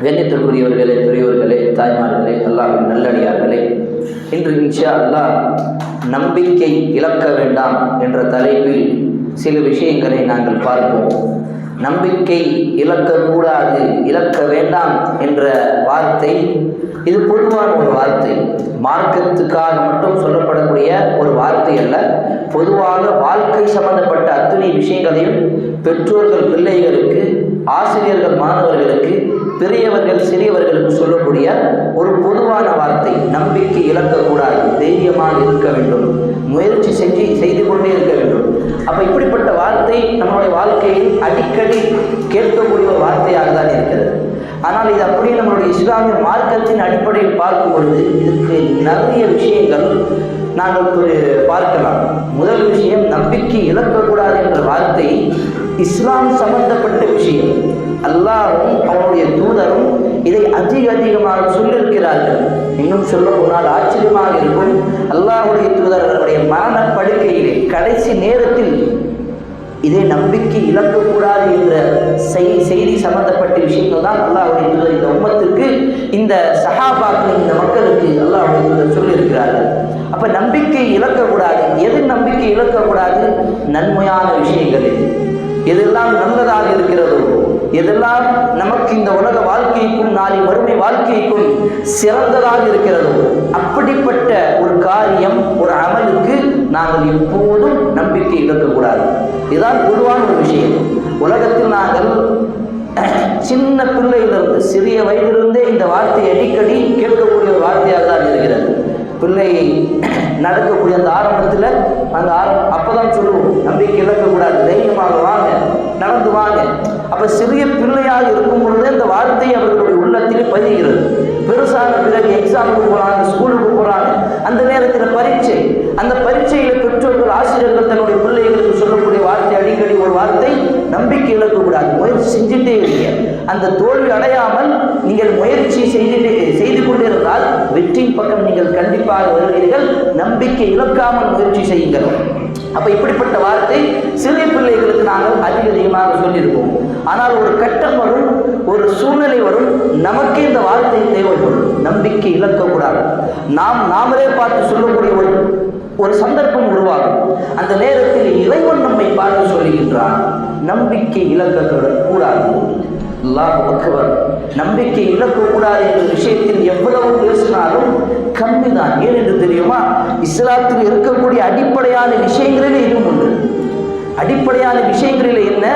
கண்ணியத்திற்குரியவர்களே பெரியவர்களே தாய்மார்களே அல்லாஹின் நல்லடியார்களே இன்று இன்ஷா அல்லாஹ் நம்பிக்கை இழக்க வேண்டாம் என்ற தலைப்பில் சில விஷயங்களை நாங்கள் பார்ப்போம். நம்பிக்கை இழக்கக்கூடாது இழக்க வேண்டாம் என்ற வார்த்தை இது பொதுவான ஒரு வார்த்தை. மார்க்கத்துக்காக மட்டும் சொல்லப்படக்கூடிய ஒரு வார்த்தை அல்ல பொதுவாக வாழ்க்கை சம்பந்தப்பட்ட அத்துணை விஷயங்களையும் பெற்றோர்கள் பிள்ளைகளுக்கு ஆசிரியர்கள் மாணவர்களுக்கு பெரியவர்கள் சிறியவர்களுக்கு சொல்லக்கூடிய ஒரு பொதுவான வார்த்தை நம்பிக்கை இழக்கக்கூடாது தைரியமாக இருக்க வேண்டும். முயற்சி செஞ்சு செய்து கொண்டே இருக்க வேண்டும். அப்போ இப்படிப்பட்ட வார்த்தை நம்மளுடைய வாழ்க்கையில் அடிக்கடி கேட்கக்கூடிய ஒரு வார்த்தையாக தான் இருக்கிறது. ஆனால் இது அப்படியே நம்மளுடைய இஸ்லாமிய மார்க்கத்தின் அடிப்படையில் பார்க்கும் பொழுது இதுக்கு நிறைய விஷயங்கள் நாங்கள் ஒரு பார்க்கலாம். முதல் விஷயம் நம்பிக்கை இழக்கக்கூடாது என்ற வார்த்தை இஸ்லாம் சம்பந்தப்பட்ட விஷயம். அல்லாஹும் அவனுடைய தூதரும் இதை அதிக அதிகமாக சொல்லியிருக்கிறார்கள். இன்னும் சொல்ல போனால் ஆச்சரியமாக இருக்கும். அல்லாஹுடைய தூதர் அவருடைய மரண படுக்கையிலே கடைசி நேரத்தில் இதை நம்பிக்கை இழக்கக்கூடாது என்ற செய் செய்தி சம்பந்தப்பட்ட விஷயங்கள் தான் அல்லாஹுடைய தூதர் இந்த உம்மத்திற்கு இந்த சஹாபாக்கள் இந்த மக்களுக்கு அல்லாஹுடைய தூதர் சொல்லியிருக்கிறார்கள். அப்போ நம்பிக்கை இழக்கக்கூடாது. எது நம்பிக்கை இழக்கக்கூடாது? நன்மையான விஷயங்கள் இது எதெல்லாம் நல்லதாக இருக்கிறதோ எதெல்லாம் நமக்கு இந்த உலக வாழ்க்கைக்கும் நாளை மறுமை வாழ்க்கைக்கும் சிறந்ததாக இருக்கிறதோ அப்படிப்பட்ட ஒரு காரியம் ஒரு அமலுக்கு நாங்கள் எப்போதும் நம்பிக்கை இழக்கக்கூடாது. இதுதான் பொதுவான ஒரு விஷயம். உலகத்தில் நாங்கள் சின்ன பிள்ளையிலிருந்து சிறிய வயதிலிருந்தே இந்த வார்த்தையை அடிக்கடி கேட்கக்கூடிய ஒரு வார்த்தையாக தான் இருக்கிறது. பிள்ளை நடக்கக்கூடிய அந்த ஆரம்பத்தில் அந்த ஆரம் அப்போ தான் சொல்லுவோம் நம்பிக்கை இழக்கக்கூடாது தைரியமாக வாங்க நடந்து வாங்க. அப்போ சிறிய பிள்ளையாக இருக்கும் பொழுதே இந்த வார்த்தை அவர்களுடைய உள்ளத்தில் பதிகிறது. பெருசான பிறகு எக்ஸாமுக்கு போகிறாங்க ஸ்கூலுக்கு போகிறாங்க அந்த நேரத்தில் பரீட்சை. அந்த பரீட்சையில் பெற்றோர்கள் ஆசிரியர்கள் தன்னுடைய பிள்ளைகளுக்கு சொல்லக்கூடிய வார்த்தை அடிக்கடி ஒரு வார்த்தை நம்பிக்கை இழக்கக்கூடாது. முயற்சி செஞ்சுட்டே இருங்க. அந்த தோல்வி அடையாமல் நீங்கள் முயற்சி செய்து பக்கம் நீங்கள் கண்டிப்பாக வருவீர்கள் நம்பிக்கை இழக்காமல் முயற்சி செய்யுங்கள். அப்போ இப்படிப்பட்ட வார்த்தை சிறிய பிள்ளைகளுக்கு நாங்கள் அதிக அதிகமாக சொல்லியிருப்போம். ஆனால் ஒரு கட்டம் வரும் ஒரு சூழ்நிலை வரும். நமக்கே இந்த வார்த்தை தேவைப்படும். நம்பிக்கை இழக்கக்கூடாது. நாம் நாமளே பார்த்து சொல்லக்கூடிய ஒரு ஒரு சந்தர்ப்பம் உருவாகும். அந்த நேரத்தில் இறைவன் நம்மை பார்த்து சொல்லுகின்றான். நம்பிக்கை இழக்க கூடாது அல்லாஹ் அக்பர். நம்பிக்கை இழக்கக்கூடாது என்ற விஷயத்தில் எவ்வளவு பேசினாலும் கம்மி தான் ஏன் என்று தெரியுமா? இஸ்லாத்தில் இருக்கக்கூடிய அடிப்படையான விஷயங்களிலே இதுவும் ஒன்று. அடிப்படையான விஷயங்களில் என்ன?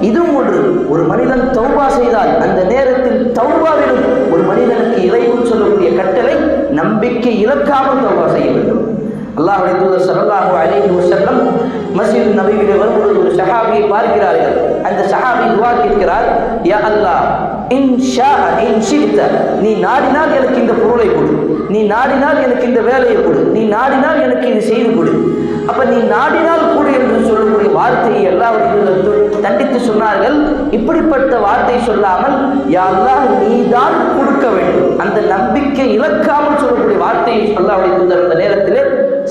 இதுவும் ஒன்று. ஒரு மனிதன் தௌபா செய்தால் அந்த நேரத்தில் தௌபாவிலும் ஒரு மனிதனுக்கு இறைவன் சொல்லக்கூடிய கட்டளை நம்பிக்கை இழக்காமல் தௌபா செய்ய வேண்டும். அல்லாஹுடைய தூதர் சல்லாஹு அலிஹி வசல்லம் மஸ்ஜித் நபியிலே வரும்பொழுது ஒரு சஹாபியை பார்க்கிறார்கள். அந்த சஹாபி துவா கேட்கிறார் யா அல்லாஹ் இன்ஷா இன்ஷித்த நீ நாடினால் எனக்கு இந்த பொருளை கொடு. நீ நாடினால் எனக்கு இந்த வேலையை கொடு. நீ நாடினால் எனக்கு இது செய்து கொடு. அப்ப நீ நாடினால் கூடு என்று சொல்லக்கூடிய வார்த்தையை எல்லாவற்றையும் தண்டித்து சொன்னார்கள். இப்படிப்பட்ட வார்த்தை சொல்லாமல் யாரெல்லாம் நீ நீதான் கொடுக்க வேண்டும். அந்த நம்பிக்கை இழக்காமல் சொல்லக்கூடிய வார்த்தையை சொல்ல அவளை அந்த நேரத்திலே.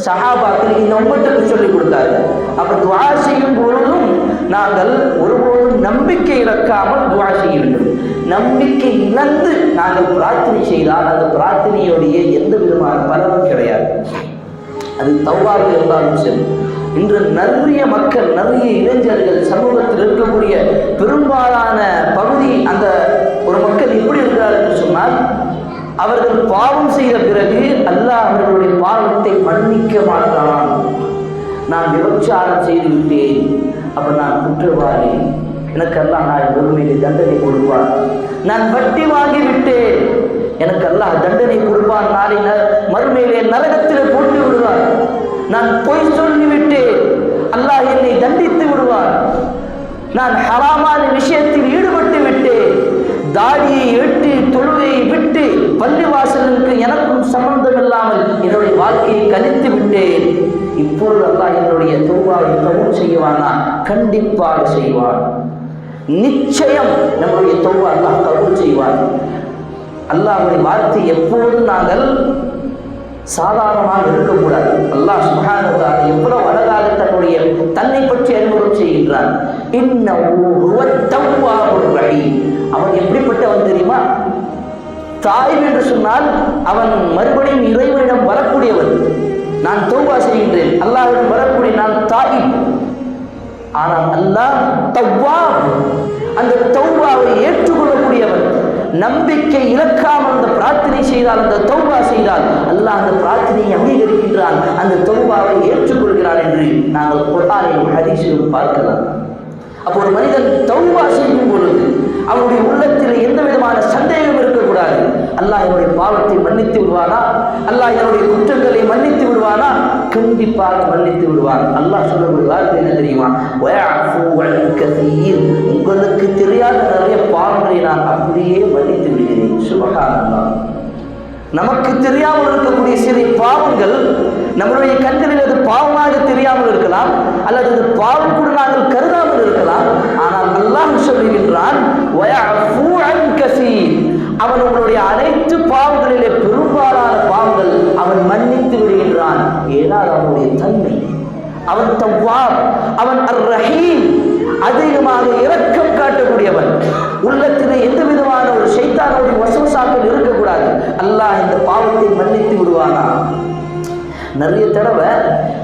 சஹாபாக்கள் இந்த உம்மத்துக்கு சொல்லிக் கொடுத்தாரு. அப்ப துவா செய்யும் பொழுதும் நாங்கள் ஒருபோதும் நம்பிக்கை இழக்காமல் துவா செய்ய வேண்டும். நம்பிக்கை இழந்து நாங்கள் பிரார்த்தனை செய்தால் அந்த பிரார்த்தனையுடைய எந்த விதமான பலனும் கிடையாது. அது தவ்வாறு இருந்தாலும் சரி. இன்று நிறைய மக்கள் நிறைய இளைஞர்கள் சமூகத்தில் இருக்கக்கூடிய பெரும்பாலான பகுதி அந்த ஒரு மக்கள் எப்படி இருக்கிறார் என்று சொன்னால் அவர்கள் பாவம் செய்த பிறகு அல்லாஹ் அவர்களுடைய பாவத்தை மன்னிக்க மாட்டான். நான் விபச்சாரம் செய்து விட்டேன். அப்ப நான் குற்றவாளி. எனக்கு நான் நாளை ஒருமையிலே தண்டனை கொடுப்பான். நான் வட்டி வாங்கி விட்டேன். எனக்கு அல்லாஹ் தண்டனை கொடுப்பான். நாளை ந மறுமையிலே நரகத்தில் போட்டு விடுவான். நான் பொய் சொல்லிவிட்டேன் அல்லாஹ் என்னை தண்டித்து விடுவான். நான் ஹராமான விஷயத்தில் ஈடுபட்டு தாடியை வெட்டி தொழுவையை விட்டு பள்ளிவாசலுக்கு எனக்கும் சம்பந்தம் இல்லாமல் என்னுடைய வாழ்க்கையை கழித்து விட்டேன். இப்பொழுது அல்லாஹ் என்னுடைய தௌபாவை கபூல் செய்வானா? கண்டிப்பாக செய்வான். நிச்சயம் நம்முடைய தொழுவா அல்லாஹ் கபூல் செய்வான். அல்லாஹுடைய வார்த்தை எப்போதும் நாங்கள் சாதாரணமாக இருக்கக்கூடாது. அல்லாஹ் சுப்ஹானஹு எவ்வளவு அழகாக தன்னுடைய தன்னை பற்றி அறிமுகம் செய்கின்றான். இன்னஹு தாய் என்று சொன்னால் அவன் மறுபடியும் இறைவனிடம் வரக்கூடியவன். நான் தௌபா செய்கின்றேன். அல்லாஹ்விடம் வரக்கூடிய நான் தாய். ஆனால் அல்லாஹ் தௌவா அந்த தௌபாவை ஏற்றுக்கொள்ளக்கூடியவன். நம்பிக்கை இழக்காமல் அந்த பிரார்த்தனை செய்தால் அந்த தௌபா செய்தால் அல்லாஹ் அந்த பிரார்த்தனையை அங்கீகரிக்கின்றான். அந்த தௌபாவை ஏற்றுக்கொள்கிறான் என்று நாங்கள் குர்ஆனிலும் ஹதீஸிலும் பார்க்கலாம். அப்போ ஒரு மனிதன் தௌபா செய்யும் பொழுது அவனுடைய உள்ளத்தில் எந்த விதமான அல்லாஹ் என்னுடைய பாவத்தை மன்னித்து விடுவானா? அல்லாஹ் என்னுடைய குற்றங்களை மன்னித்து விடுவானா? கண்டிப்பாக மன்னித்து விடுவான். அல்லாஹ் சொல்லக்கூடிய வார்த்தை என்ன தெரியுமா? உங்களுக்கு தெரியாத நிறைய பாவங்களை நான் அப்படியே மன்னித்து விடுகிறேன். சுபஹானல்லாஹ். நமக்கு தெரியாமல் இருக்கக்கூடிய சிறு பாவங்கள் நம்மளுடைய கண்களில் அது பாவமாக தெரியாமல் இருக்கலாம் அல்லது அது பாவம் கூட நாங்கள் கருதாமல் இருக்கலாம். ஆனால் அல்லாஹ் சொல்லுகின்றான் அவன் உங்களுடைய அனைத்து பாவங்களிலே பெரும்பாலான பாவங்கள் அவன் மன்னித்து விடுகின்றான் ஏனால் அவனுடைய தன்மை அவன் தவ்வார் அவன் அர் ரஹீம் அதிகமாக இரக்கம் காட்டக்கூடியவன். உள்ளத்திலே எந்த விதமான ஒரு சைத்தானுடைய வசவசாக்கள் இருக்கக்கூடாது. அல்லாஹ் இந்த பாவத்தை மன்னித்து விடுவானா? நிறைய தடவை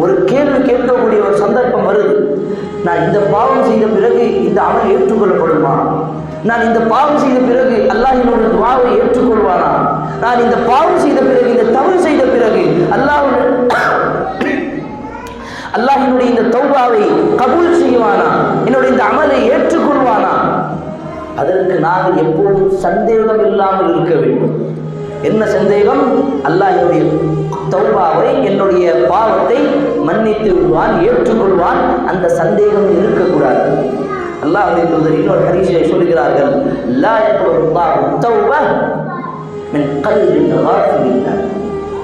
ஒரு கேள்வி கேட்கக்கூடிய ஒரு சந்தர்ப்பம் வருது. நான் இந்த பாவம் செய்த பிறகு இந்த அமல் ஏற்றுக்கொள்ளப்படுமா? நான் இந்த பாவம் செய்த பிறகு அல்லாஹ் என்னோட துவாவை ஏற்றுக்கொள்வானா? நான் இந்த பாவம் செய்த பிறகு இந்த தவறு செய்த பிறகு அல்லாஹ் அல்லாஹ் என்னுடைய இந்த தௌபாவை கபூல் செய்வானா? என்னுடைய இந்த அமலை ஏற்றுக்கொள்வானா? அதற்கு நாங்கள் எப்போதும் சந்தேகம் இல்லாமல் இருக்க வேண்டும். என்ன சந்தேகம்? அல்லாஹ் என்னுடைய தௌபாவை என்னுடைய பாவத்தை மன்னித்து விடுவான் ஏற்றுக்கொள்வான். அந்த சந்தேகம் இருக்கக்கூடாது. அல்லாஹ் தூதர் இன்னொரு ஹரிசியை சொல்கிறார்கள் லா யக்பலுல்லாஹு தௌப மின் கல்பின்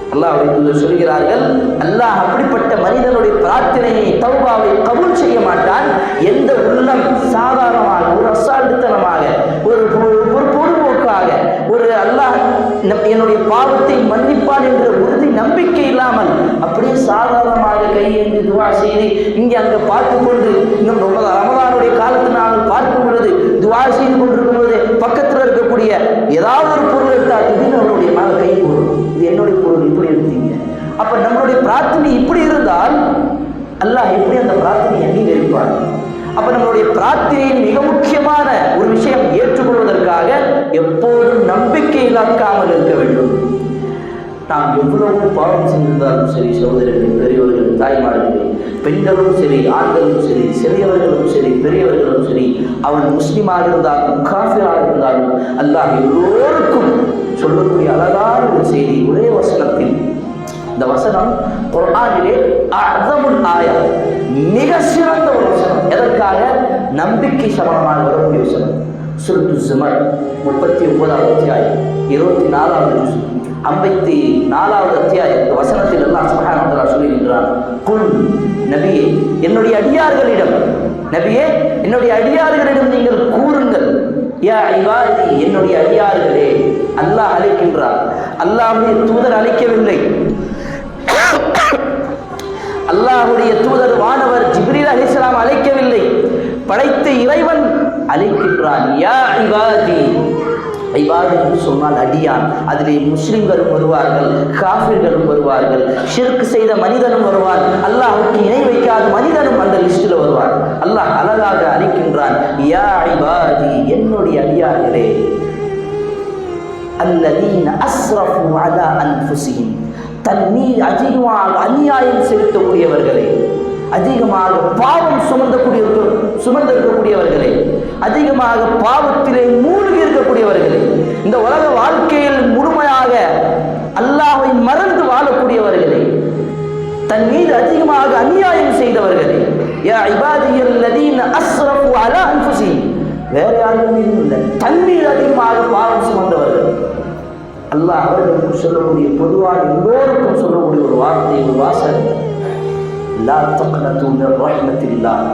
அல்லாஹ் சொல்கிறார்கள். அல்லாஹ் அப்படிப்பட்ட மனிதனுடைய பிரார்த்தனையை தௌபாவை கபூல் செய்ய மாட்டான். எந்த உள்ளம் சாதாரணமாக ஒரு அசால்ட்டுத்தனமாக ஒரு ஒரு பொதுபோக்காக ஒரு அல்லாஹ் நம்- என்னுடைய பாவத்தை மன்னிப்பான் என்ற உறுதி நம்பிக்கை இல்லாமல் அப்படியே சாதாரணமாக கையேந்து துவா செய்து இங்கே அங்கே பார்த்து கொண்டு இன்னும் ரொம்ப ரமதானுடைய காலத்தில் நாங்கள் பார்க்கும் பொழுது துவா செய்து கொண்டிருக்கும் பொழுது பக்கத்தில் இருக்கக்கூடிய ஏதாவது ஒரு பொருள் எடுத்தால் எப்படி இப்படி எடுத்தீங்க. அப்ப நம்மளுடைய பிரார்த்தனை இப்படி இருந்தால் அல்லாஹ் எப்படி அந்த பிரார்த்தனையை அங்கீகரிப்பார்? அப்ப நம்மளுடைய பிரார்த்தனையின் மிக முக்கியமான ஒரு விஷயம் ஏற்றுக்கொள்வதற்காக எப்போதும் நம்பிக்கை இழக்காமல் இருக்க வேண்டும். நாம் எவ்வளவு பாவம் செய்திருந்தாலும் சரி சகோதரர்கள் பெரியவர்கள் தாய்மார்கள் பெண்களும் சரி ஆண்களும் சரி சிறியவர்களும் சரி பெரியவர்களும் சரி அவன் முஸ்லீமாக இருந்தாலும் காஃபிராக இருந்தாலும் அல்லாஹ் எல்லோருக்கும் சொல்லக்கூடிய அழகான ஒரு செய்தி ஒரே வசனத்தில். இந்த வசனம் குரானிலே அர்த்தமுள் ஆயா மிக சிறந்த ஒரு வசனம். எதற்காக? நம்பிக்கை சமணமாக வரக்கூடிய வசனம். சுருத்து சுமர் முப்பத்தி ஒன்பதாவது அத்தியாயம் இருபத்தி நாலாவது ஐம்பத்தி நாலாவது அத்தியாய வசனத்தில் எல்லாம் சுகானந்தரா சொல்லுகின்றான் குல் நபியே என்னுடைய அடியார்களிடம் நபியே என்னுடைய அடியார்களிடம் நீங்கள் கூறுங்கள். யா இவாதி என்னுடைய அடியார்களே அல்லாஹ் அழைக்கின்றார் அல்லாஹுடைய தூதர் அழைக்கவில்லை. அல்லாஹுடைய தூதர் வானவர் ஜிப்ரீல் அலிஸ்லாம் அழைக்கவில்லை. படைத்த இறைவன் அழைக்கின்றான். யா இவாதி ஐபாத் என்று சொன்னால் அடியான். அதிலே முஸ்லிம்களும் வருவார்கள் காஃபிர்களும் வருவார்கள் ஷிர்க் செய்த மனிதனும் வருவார். அல்லாஹுக்கு இணை வைக்காத மனிதனும் அந்த லிஸ்டில் வருவார். அல்லாஹ் அழகாக அழைக்கின்றான் யா இபாதி என்னுடைய அடியார்களே அல்லதீன அஸ்ரஃபு அலா அன்ஃபுஸிஹிம் தன் மீது அதிகமாக அநியாயம் செலுத்தக்கூடியவர்களே அதிகமாக பாவம் சுமந்தக்கூடிய சுமந்திருக்கக்கூடியவர்களே அதிகமாக பாவத்திலே மூழ்கி இருக்கக்கூடியவர்களே இந்த உலக வாழ்க்கையில் முழுமையாக அல்லாவை மறந்து வாழக்கூடியவர்களே தன் மீது அதிகமாக அநியாயம் செய்தவர்களே யா இபாதியல் லதீன அஸ்ரஃபு அலா வேற யாரும் இல்லை தன் மீது அதிகமாக பாவம் சுமந்தவர்கள். அல்லாஹ் அவர்களுக்கு சொல்லக்கூடிய பொதுவாக எல்லோருக்கும் சொல்லக்கூடிய ஒரு வார்த்தை ஒரு வாசகம். லா தக்னது மின் ரஹ்மத்தில்லாஹ்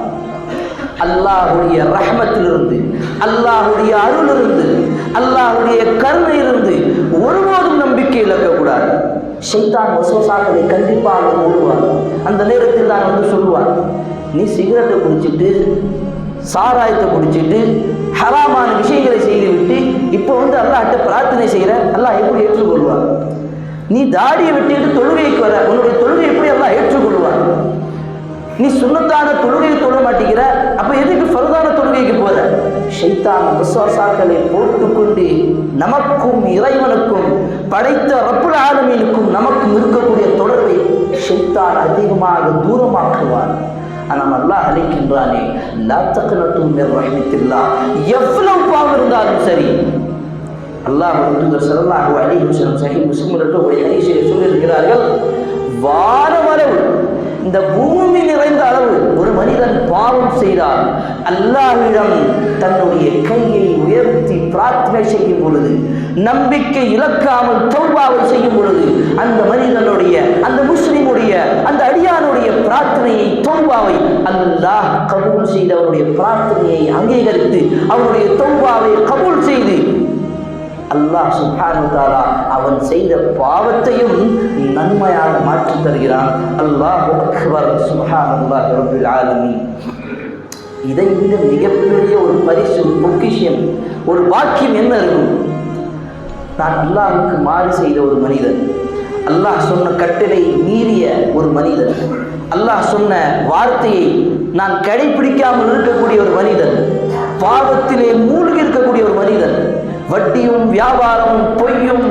அல்லாஹ்வுடைய ரஹ்மத்திலிருந்து அல்லாஹ்வுடைய அருளிலிருந்து அல்லாஹ்வுடைய கருணையிலிருந்து ஒருபோதும் நம்பிக்கை இழக்கக்கூடாது. ஷைத்தான் வசோசாக்களை கண்டிப்பாக மூடுவார் அந்த நேரத்தில் தான் வந்து சொல்லுவார் நீ சிகரெட்டை குடிச்சிட்டு சாராயத்தை குடிச்சிட்டு ஹராமான விஷயங்களை செய்துவிட்டு இப்போ வந்து அல்லாஹ்ட்ட பிரார்த்தனை செய்கிற அல்லாஹ் எப்படி ஏற்றுக்கொள்வார்? நீ தாடியை விட்டுட்டு தொழுகைக்கு வர உன்னுடைய தொழுகை எப்படி எல்லாம் ஏற்றுக்கொள்வார்? நீ சுண்ணத்தான தொழுகையை தொழ மாட்டேங்கிற. அப்ப எதுக்கு ஃபர்தான தொழுகைக்கு போற? ஷைத்தான் விசுவாசாக்களை போட்டுக்கொண்டு நமக்கும் இறைவனுக்கும் படைத்த ரப்புல் ஆலமீனுக்கும் நமக்கும் இருக்கக்கூடிய தொடர்பை ஷைத்தான் அதிகமாக தூரமாக்குவான். ஆனால் அல்லாஹ் அழைக்கின்றானே லா தக்னத்து எவ்வளவு பாவம் இருந்தாலும் சரி அல்லாஹ் தூதர் ஸல்லல்லாஹு அலைஹி சரி சஹீஹ் முஸ்லிமில் இருக்கக்கூடிய ஹதீஸில் சொல்லியிருக்கிறார்கள் வாரவரவு இந்த பூமி நிறைந்த அளவு ஒரு மனிதன் பாவம் செய்தால் அல்லாஹிடம் தன்னுடைய கையை உயர்த்தி பிரார்த்தனை செய்யும் பொழுது நம்பிக்கை இழக்காமல் தௌபாவை செய்யும் பொழுது அந்த மனிதனுடைய அந்த முஸ்லிமுடைய அந்த அடியானுடைய பிரார்த்தனையை தௌபாவை அல்லாஹ் கபூல் செய்து அவருடைய பிரார்த்தனையை அங்கீகரித்து அவருடைய தௌபாவை கபூல் செய்து அல்லாஹ் சுப்ஹானு தாலா அவன் செய்த பாவத்தையும் நன்மையாக மாற்றி தருகிறான். அல்லாஹ் அக்பர். சுப்ஹான் அல்லாஹ் ரபுல் ஆலமீன். இதை விட மிகப்பெரிய ஒரு பரிசு ஒரு பொக்கிஷியம் ஒரு வாக்கியம் என்ன இருக்கும்? நான் அல்லாஹுக்கு மாறு செய்த ஒரு மனிதன். அல்லாஹ் சொன்ன கட்டளை மீறிய ஒரு மனிதன். அல்லாஹ் சொன்ன வார்த்தையை நான் கடைபிடிக்காமல் இருக்கக்கூடிய ஒரு மனிதன். பாவத்திலே மூழ்கி இருக்கக்கூடிய ஒரு மனிதன். வட்டியும் வியாபாரமும் பொய்யும்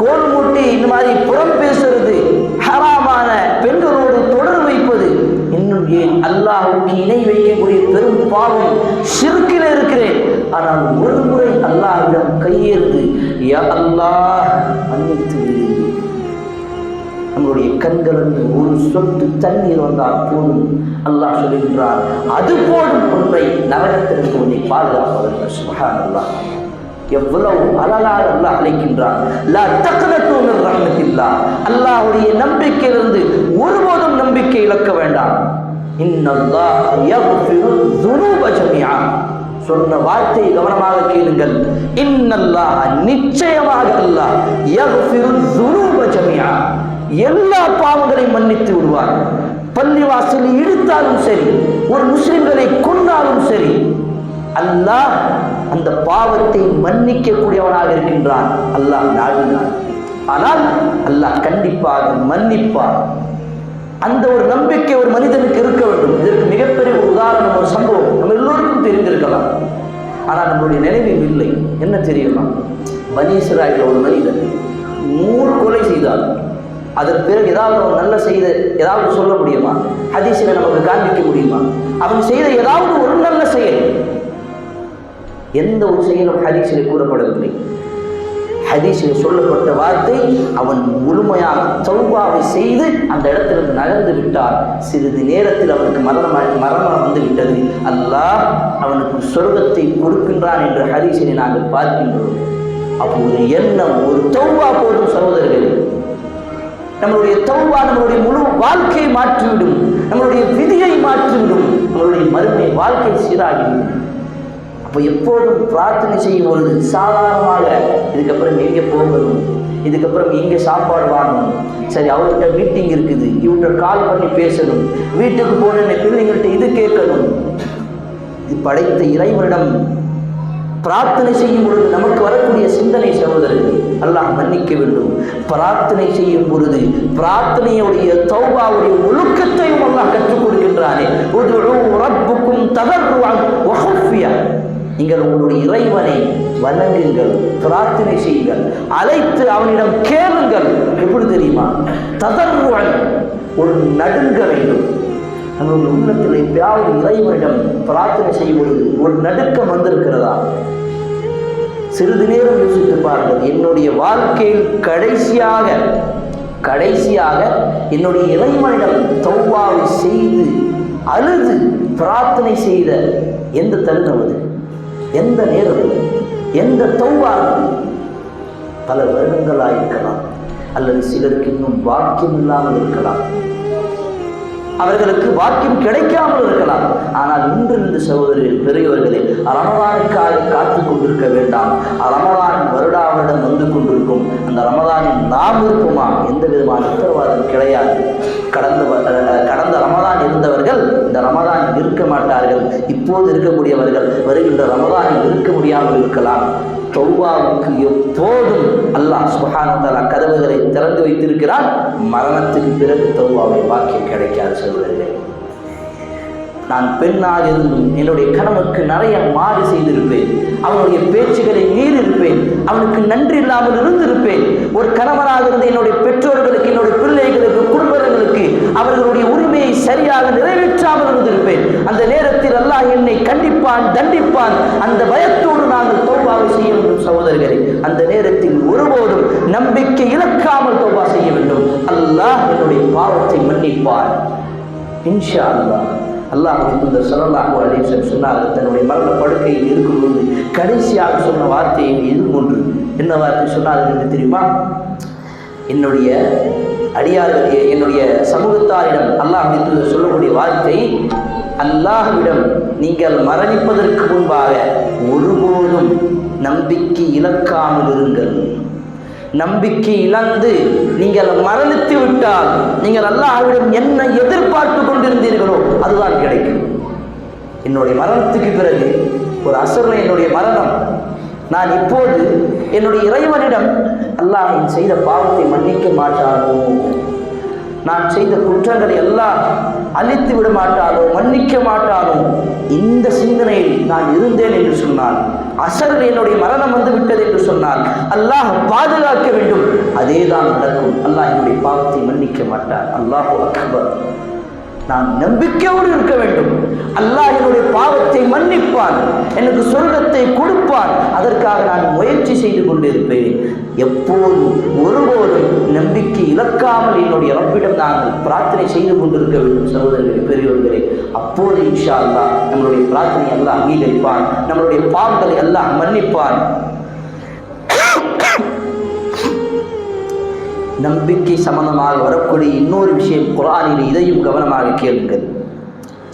கோல் மூட்டி இந்த மாதிரி புறம் பேசுறது ஹராமான பெண்களோடு தொடர் வைப்பது இன்னும் ஏன் அல்லாஹுக்கு இணை வைக்கக்கூடிய பெரும் பாவம் சிறுக்கில் இருக்கிறேன். ஆனால் ஒரு முறை அல்லாஹிடம் கையேறுது யா அல்லாஹ் மன்னித்து நம்மளுடைய கண்களுக்கு ஒரு சொட்டு தண்ணீர் வந்தால் போதும் அல்லாஹ் சொல்கின்றார் அது போடும் ஒன்றை நரகத்திற்கு உன்னை பாதுகாப்பதற்கு சுபஹான் அல்லாஹ் எவ்வளவு அழகாக அல்லாஹ் அழைக்கின்றான். ரஹமத்தில்லா. அல்லாஹுடைய நம்பிக்கையிலிருந்து ஒருபோதும் நம்பிக்கை இழக்க வேண்டாம். சொன்ன வார்த்தை கவனமாக கேளுங்கள். இன்னல்லா நிச்சயமாக அல்லாஹ் எல்லா பாவங்களையும் மன்னித்து விடுவார். பள்ளிவாசல் இழுத்தாலும் சரி ஒரு முஸ்லிம்களை கொண்டாலும் சரி அல்லாஹ் அந்த பாவத்தை மன்னிக்கக்கூடியவனாக இருக்கின்றான். அல்லாஹ் நாடினான். ஆனால் அல்லாஹ் கண்டிப்பாக மன்னிப்பார் அந்த ஒரு நம்பிக்கை ஒரு மனிதனுக்கு இருக்க வேண்டும். இதற்கு மிகப்பெரிய ஒரு உதாரணம் ஒரு சம்பவம் நம்ம எல்லோருக்கும் தெரிந்திருக்கலாம். ஆனால் நம்மளுடைய நினைவில் இல்லை. என்ன தெரியுமா? பனீஸ்வராயில் ஒரு மனிதன் நூறு கொலை செய்தார் அதன் பிறகு ஏதாவது அவன் நல்ல செய்த ஏதாவது சொல்ல முடியுமா? ஹதீஸில் நமக்கு காண்பிக்க முடியுமா? அவன் செய்த ஏதாவது ஒரு நல்ல செயல் எந்த ஒரு செயலும் ஹதீஸில் கூறப்படவில்லை. ஹதீஸில் சொல்லப்பட்ட வார்த்தை அவன் முழுமையாக சௌபாவை செய்து அந்த இடத்திலிருந்து நகர்ந்து விட்டார் சிறிது நேரத்தில் அவனுக்கு மரணம் மரணம் வந்து விட்டது. அல்லாஹ் அவனுக்கு சொர்க்கத்தை கொடுக்கின்றான் என்று ஹதீஸினை நாங்கள் பார்க்கின்றோம். அப்போது என்ன எண்ணம் ஒரு தௌவா போதும் சகோதரர்களே? நம்மளுடைய தௌவா நம்மளுடைய முழு வாழ்க்கையை மாற்றிவிடும். நம்மளுடைய விதியை மாற்றிவிடும். நம்மளுடைய மறுமை வாழ்க்கை சீராகிவிடும். அப்போ எப்போதும் பிரார்த்தனை செய்யும் பொழுது சாதாரணமாக இதுக்கப்புறம் எங்கே போகணும்? இதுக்கப்புறம் எங்கே சாப்பாடு வாங்கணும்? சரி அவர்கிட்ட மீட்டிங் இருக்குது. இவர்கிட்ட கால் பண்ணி பேசணும். வீட்டுக்கு போன பிள்ளைங்கள்ட்ட இது கேட்கணும். இது படைத்த இறைவனிடம் பிரார்த்தனை செய்யும் பொழுது நமக்கு வரக்கூடிய சிந்தனை சகோதரர்கள் அல்லாஹ் மன்னிக்க வேண்டும். பிரார்த்தனை செய்யும் பொழுது பிரார்த்தனையுடைய தௌபாவுடைய ஒழுக்கத்தையும் அல்லாஹ் கற்றுக் கொடுக்கின்றானே. ஒரு ரப்புக்கும் தகர்வான் நீங்கள் உங்களுடைய இறைவனை வணங்குங்கள் பிரார்த்தனை செய்யுங்கள் அழைத்து அவனிடம் கேளுங்கள். எப்படி தெரியுமா? ததர்வன் ஒரு நடுங்க வேண்டும். நம்மளுடைய உள்ளத்தில் எப்பயாவது இறைவனிடம் பிரார்த்தனை செய்யும் பொழுது ஒரு நடுக்கம் வந்திருக்கிறதா? சிறிது நேரம் யோசித்து பாருங்கள். என்னுடைய வாழ்க்கையில் கடைசியாக கடைசியாக என்னுடைய இறைவனிடம் தௌவாவை செய்து அழுது பிரார்த்தனை செய்த எந்த தருணம் அது? எந்த நேரம் எந்த தௌவா பல வருடங்களாக இருக்கலாம் அல்லது சிலருக்கு இன்னும் வாக்கியம் இல்லாமல் இருக்கலாம். அவர்களுக்கு வாக்கியம் கிடைக்காமல் இருக்கலாம். ஆனால் இன்று இந்த சகோதரிகள் பெரியவர்களே ரமதானுக்காக காத்து கொண்டிருக்க வேண்டாம். ரமதான் வருடா வருடம் வந்து கொண்டிருக்கும் அந்த ரமதானில் நாம் இருப்போமா? எந்த விதமான உத்தரவாதம் கிடையாது. கடந்த வ- அஹ் கடந்த ரமதான் இருந்தவர்கள் இந்த ரமதான் இருக்க மாட்டார்கள். இப்போது இருக்கக்கூடியவர்கள் வருகின்ற ரமதானில் இருக்க முடியாமல் இருக்கலாம். தௌபாவுக்கு எப்போதும் அல்லாஹ் சுபஹானத்தாலா கதவுகளை திறந்து வைத்திருக்கிறான். மரணத்துக்கு பிறகு தௌபாவை பாக்கியம் கிடைக்காது சொல்வதில்லை நான் பெண்ணாக இருந்தும் என்னுடைய கணவனுக்கு நிறைய மாறு செய்திருப்பேன். அவனுடைய பேச்சுகளை மீறியிருப்பேன். அவனுக்கு நன்றி இல்லாமல் இருந்திருப்பேன். ஒரு கணவனாக இருந்து என்னுடைய பெற்றோர்களுக்கு என்னுடைய பிள்ளைகளுக்கு அவர்களுடைய உரிமையை சரியாக நிறைவேற்றாமல் இருந்திருப்பேன். அந்த நேரத்தில் அல்லாஹ் என்னை கண்டிப்பான் தண்டிப்பான். அந்த பயத்தோடு நாங்கள் தௌபாவை செய்ய வேண்டும் சகோதரர்களே. அந்த நேரத்தில் ஒருபோதும் நம்பிக்கை இழக்காமல் தௌபா செய்ய வேண்டும். அல்லாஹ் என்னுடைய பாவத்தை மன்னிப்பான். இன்ஷா அல்லாஹ் அல்லாஹ் இந்த சொல்லலாக அலிசன் சொன்னார் தன்னுடைய மரண படுக்கையில் இருக்கும்போது கடைசியாக சொன்ன வார்த்தையை இது ஒன்று என்ன வார்த்தை சொன்னார்கள் என்று தெரியுமா? என்னுடைய அடியார்கள் என்னுடைய சமூகத்தாரிடம் அல்லாஹ் என்று சொல்லக்கூடிய வார்த்தை அல்லாஹ்விடம் நீங்கள் மரணிப்பதற்கு முன்பாக ஒருபோதும் நம்பிக்கை இழக்காமல் இருங்கள். நம்பிக்கை இழந்து நீங்கள் மரணித்து விட்டால் நீங்கள் அல்லாஹ்விடம் என்ன எதிர்பார்த்து கொண்டிருந்தீர்களோ அதுதான் கிடைக்கும். என்னுடைய மரணத்துக்கு பிறகு ஒரு அசரில் என்னுடைய மரணம். நான் இப்போது என்னுடைய இறைவனிடம் அல்லாஹ் என் செய்த பாவத்தை மன்னிக்க மாட்டானோ? நான் செய்த குற்றங்களை எல்லாம் அழித்து விட மாட்டானோ? மன்னிக்க மாட்டானோ? இந்த சிந்தனையில் நான் இருந்தேன் என்று சொன்னான் அசரில் என்னுடைய மரணம் வந்து விட்டது என்று சொன்னால் அல்லாஹ் பாதுகாக்க வேண்டும். அதே தான் நடக்கும். அல்லாஹ் என்னுடைய பாவத்தை மன்னிக்க மாட்டார் அல்லாஹ் அக்பர். நான் நம்பிக்கையோடு இருக்க வேண்டும். அல்லாஹ் என்னுடைய பாவத்தை மன்னிப்பான். எனக்கு சொர்க்கத்தை கொடுப்பான். அதற்காக நான் முயற்சி செய்து கொண்டிருப்பேன். எப்போதும் ஒருபோதும் நம்பிக்கை இழக்காமல் என்னுடைய ரப்பிடம் நாங்கள் பிரார்த்தனை செய்து கொண்டிருக்க வேண்டும் சகோதரர்களே பெரியவர்களே அப்போது இன்ஷா அல்லா நம்மளுடைய பிரார்த்தனை எல்லாம் அங்கீகரிப்பான். நம்மளுடைய பாவங்களை எல்லாம் மன்னிப்பான். நம்பிக்கை சம்பந்தமாக வரக்கூடிய இன்னொரு விஷயம் குரானில் இதையும் கவனமாக கேளுங்கள்.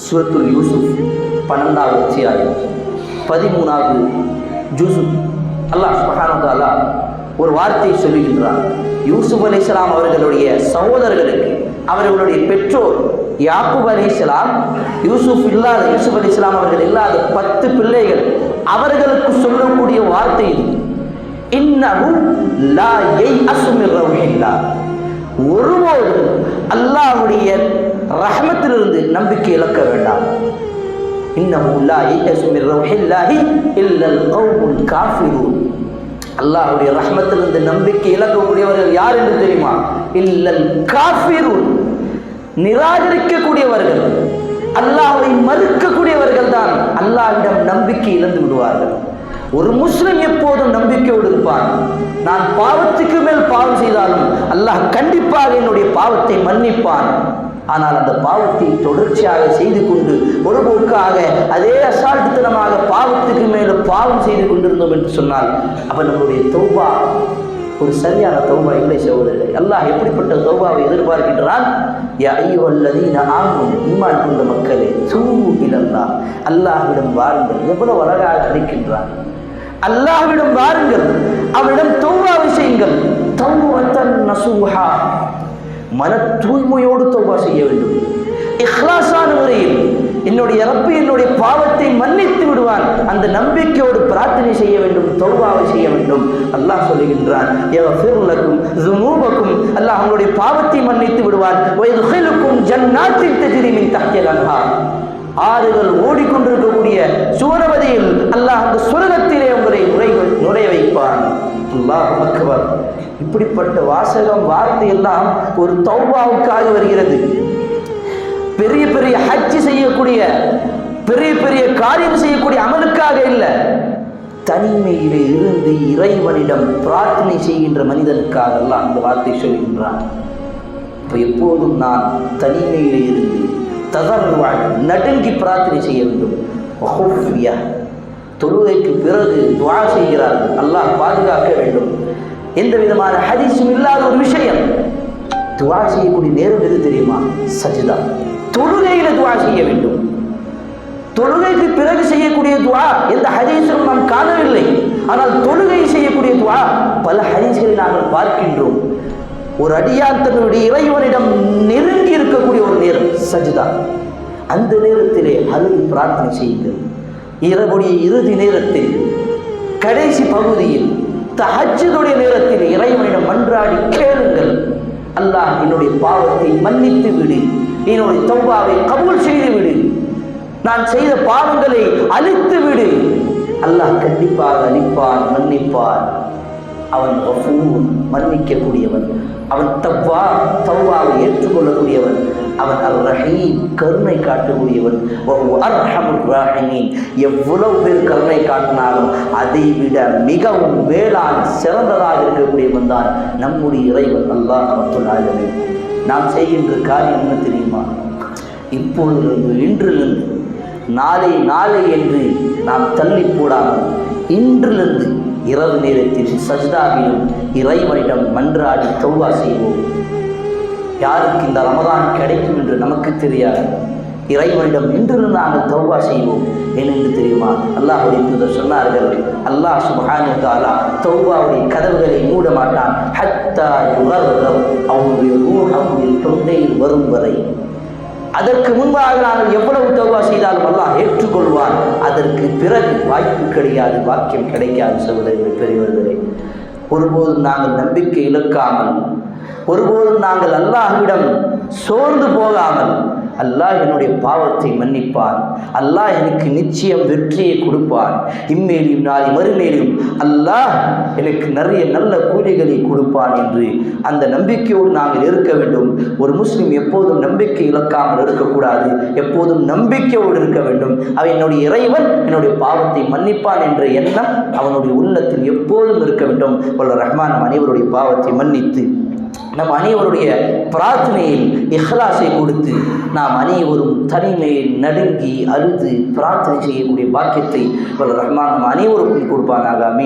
சுரத்துல் யூசுப் பன்னெண்டாவது அத்தியாயம். பதிமூணாவது ஜூசுப் அல்லாஹ் சுபஹானதாலா ஒரு வார்த்தையை சொல்லுகின்றார். யூசுப் அலைஹிஸ்ஸலாம் அவர்களுடைய சகோதரர்களுக்கு அவர்களுடைய பெற்றோர் யாக்குப் அலி இஸ்லாம் யூசுப் இல்லாத யூசுப் அலைஹிஸ்ஸலாம் அவர்கள் இல்லாத பத்து பிள்ளைகள் அவர்களுக்கு சொல்லக்கூடிய வார்த்தை இது ஒருபோதும் அல்லாஹ்வுடைய ரஹ்மத்திலிருந்து நம்பிக்கை இழக்க வேண்டாம். அல்லாஹுடைய ரஹமத்திலிருந்து இல்லல் அல்லாஹ்வுடைய ரஹ்மத்திலிருந்து நம்பிக்கை இழக்கக்கூடியவர்கள் யார் என்று தெரியுமா? இல்லல் காஃபிரூன் நிராகரிக்கக்கூடியவர்கள். அல்லாஹை மறுக்கக்கூடியவர்கள் தான் அல்லாவிடம் நம்பிக்கை இழந்து விடுவார்கள். ஒரு முஸ்லிம் எப்போதும் நம்பிக்கையோடு இருப்பான் நான் பாவத்துக்கு மேல் பாவம் செய்தாலும் அல்லாஹ் கண்டிப்பாக என்னுடைய பாவத்தை மன்னிப்பான். ஆனால் அந்த பாவத்தை தொடர்ச்சியாக செய்து கொண்டு பொறுப்போக்காக அதே அசால்ட்டுத்தனமாக பாவத்துக்கு மேல பாவம் செய்து கொண்டிருந்தோம் என்று சொன்னால் அப்ப நம்முடைய தௌபா ஒரு சரியான தௌபா இல்லை சகோதரர்கள். அல்லாஹ் எப்படிப்பட்ட தௌபாவை எதிர்பார்க்கின்றான்? யா ஈமான் கொண்ட மக்களே தூவு இலல்லாஹ். அல்லாஹ்விடம் வாருங்கள். எவ்வளவு அழகாக அழைக்கின்றான். அல்லாஹ்விடம் வாருங்கள் அவரிடம் தௌவாவை செய்யுங்கள் தௌவத்தன் நசூஹா. மன தூய்மையோடு தௌவா செய்ய வேண்டும். இஹ்லாசான முறையில் என்னுடைய ரப்பு என்னுடைய பாவத்தை மன்னித்து விடுவான். அந்த நம்பிக்கையோடு பிரார்த்தனை செய்ய வேண்டும் தொழுவாவை செய்ய வேண்டும். அல்லாஹ் சொல்லுகின்றான் ஜுனூபக்கும் அல்லாஹ் அவங்களுடைய பாவத்தை மன்னித்து விடுவான். ஜன்னாத்தின் தஜிரிமின் தஹ்யல் அன்ஹார். ஆறுகள் ஓடிக்கொண்டிருக்கக்கூடிய சுவனவதியில் அல்லாஹ் அந்த சுரகத்திலே உங்களை நுழை நுழைய வைப்பான். அல்லாஹ் அக்பர். இப்படிப்பட்ட வாசகம் வார்த்தை எல்லாம் ஒரு தௌபாவுக்காக வருகிறது. பெரிய பெரிய ஹஜ்ஜி செய்யக்கூடிய பெரிய பெரிய காரியம் செய்யக்கூடிய அமலுக்காக இல்லை. தனிமையிலே இருந்து இறைவனிடம் பிரார்த்தனை செய்கின்ற மனிதனுக்காக எல்லாம் அந்த வார்த்தை சொல்கின்றான். இப்போ எப்போதும் நான் தனிமையிலே இருந்து தகர்வாள் நடுங்கி பிரார்த்தனை செய்ய வேண்டும். வஹுஃபியா. தொழுகைக்கு பிறகு துவா செய்கிறார்கள். அல்லாஹ் பாதுகாக்க வேண்டும். எந்த விதமான ஹதீஸும் இல்லாத ஒரு விஷயம். துவா செய்யக்கூடிய நேரம் எது தெரியுமா? சஜிதா. தொழுகையில துவா செய்ய வேண்டும். தொழுகைக்கு பிறகு செய்யக்கூடிய துவா எந்த ஹதீஸிலும் நாம் காணவில்லை. ஆனால் தொழுகை செய்யக்கூடிய துவா பல ஹதீஸ்களை நாங்கள் பார்க்கின்றோம். ஒரு அடியான் தன்னுடைய இறைவனிடம் நெருங்கி இருக்கக்கூடிய ஒரு நேரம் சஜிதா. அந்த நேரத்திலே அழுது பிரார்த்தனை செய்யுங்கள். இரவுடைய இறுதி நேரத்தில் கடைசி பகுதியில் தஹஜ்ஜுடைய நேரத்தில் இறைவனிடம் மன்றாடி கேளுங்கள். அல்லாஹ் என்னுடைய பாவத்தை மன்னித்து விடு. என்னுடைய தௌபாவை கபூல் செய்து விடு. நான் செய்த பாவங்களை அழித்து விடு. அல்லாஹ் கண்டிப்பாக அழிப்பான் மன்னிப்பான். அவன் மன்னிக்கக்கூடியவன். அவன் தவ்வா தவ்வாவை ஏற்றுக்கொள்ளக்கூடியவன். அவன் அல் ரஹீம் கருணை காட்டக்கூடியவன். வஹுவ எவ்வளவு பேர் கருணை காட்டினாலும் அதை விட மிகவும் வேளாண் சிறந்ததாக இருக்கக்கூடியவன் தான் நம்முடைய இறைவன். அல்லாஹ் அமத்துல்லாஹே நாம் செய்கின்ற காரியம் என்ன தெரியுமா? இப்போதிலிருந்து இன்றிலிருந்து நாளை நாளை என்று நாம் தள்ளி போடாமல் இன்றிலிருந்து இரவு நேரத்தில் சஜ்தாவிலும் இறைவனிடம் மன்றாடி தௌவா செய்வோம். யாருக்கு இந்த ரமதான் கிடைக்கும் என்று நமக்கு தெரியாது. இறைவனிடம் இன்றிலிருந்து நாங்கள் தௌவா செய்வோம். ஏனென்று தெரியுமா? அல்லாஹுடைய தூதர் சொன்னார்கள் அல்லாஹ் சுபஹானு தாலா தௌவாவுடைய கதவுகளை மூட மாட்டான். ஹத்தா அவனுடைய ரூஹ் அவனுடைய தொண்டையில் வரும் வரை அதற்கு முன்பாக நாங்கள் எவ்வளவு தௌபா செய்தாலும் அல்லாஹ் ஏற்றுக்கொள்வார் அதற்கு பிறகு வாய்ப்பு கிடையாது வாக்கியம் கிடைக்காது சகோதரர்கள் பெரியவர்களே. ஒருபோதும் நாங்கள் நம்பிக்கை இழக்காமல் ஒருபோதும் நாங்கள் அல்லாஹ்விடம் சோர்ந்து போகாமல் அல்லாஹ் என்னுடைய பாவத்தை மன்னிப்பான். அல்லாஹ் எனக்கு நிச்சயம் வெற்றியை கொடுப்பான். இம்மேலையும் நாளை மறுமேலையும் அல்லாஹ் எனக்கு நிறைய நல்ல கூலிகளை கொடுப்பான் என்று அந்த நம்பிக்கையோடு நாங்கள் இருக்க வேண்டும். ஒரு முஸ்லீம் எப்போதும் நம்பிக்கை இழக்காமல் இருக்கக்கூடாது. எப்போதும் நம்பிக்கையோடு இருக்க வேண்டும். அவன் என்னுடைய இறைவன் என்னுடைய பாவத்தை மன்னிப்பான் என்ற எண்ணம் அவனுடைய உள்ளத்தில் எப்போதும் இருக்க வேண்டும். வல்ல ரஹ்மான் அனைவருடைய பாவத்தை மன்னித்து நம் அனைவருடைய பிரார்த்தனையில் இஹ்லாசை கொடுத்து நாம் அனைவரும் தனிமையில் நடுங்கி அழுது பிரார்த்தனை செய்யக்கூடிய பாக்கியத்தை ரஹ்மான் நம் அனைவருக்கும் கொடுப்பானாக. அமீன்